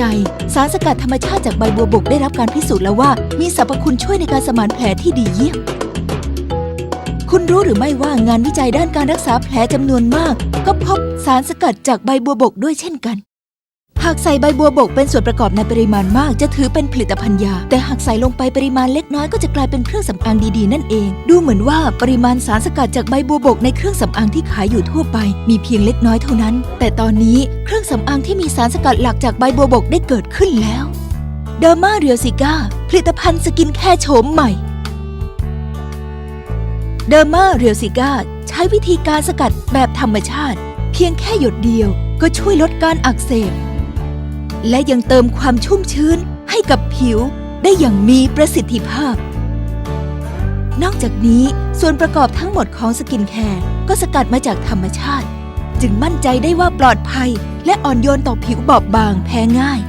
ใจ สารสกัดธรรมชาติจากใบบัวบกได้รับการพิสูจน์แล้วว่า มีสรรพคุณช่วยในการสมานแผลที่ดีเยี่ยม คุณรู้หรือไม่ว่างานวิจัยด้านการรักษาแผลจำนวนมาก ก็พบสารสกัดจากใบบัวบกด้วยเช่นกัน หากใส่ใบบัวบกเป็นส่วนประกอบในปริมาณมาก จะถือเป็นผลิตภัณฑ์ยา แต่หากใส่ลงไปปริมาณเล็กน้อยก็จะกลายเป็นเครื่องสำอางดีๆ นั่นเอง ดูเหมือนว่าปริมาณสารสกัดจากใบบัวบกในเครื่องสำอางที่ขายอยู่ทั่วไป มีเพียงเล็กน้อยเท่านั้น แต่ตอนนี้เครื่องสำอางที่มีสารสกัดหลักจากใบบัวบกได้เกิดขึ้นแล้วเดอร์มาเรียซิก้าผลิตภัณฑ์สกินแคร์โฉมใหม่เดอร์มาเรียซิก้าใช้วิธีการสกัดแบบธรรมชาติ เพียงแค่หยดเดียวก็ช่วยลดการอักเสบ และยังเติมความชุ่มชื้นให้กับผิวได้อย่างมีประสิทธิภาพ นอกจากนี้ส่วนประกอบทั้งหมดของสกินแคร์ก็สกัดมาจากธรรมชาติ จึงมั่นใจได้ว่าปลอดภัยและอ่อนโยนต่อผิวบอบบางแพ้ง่าย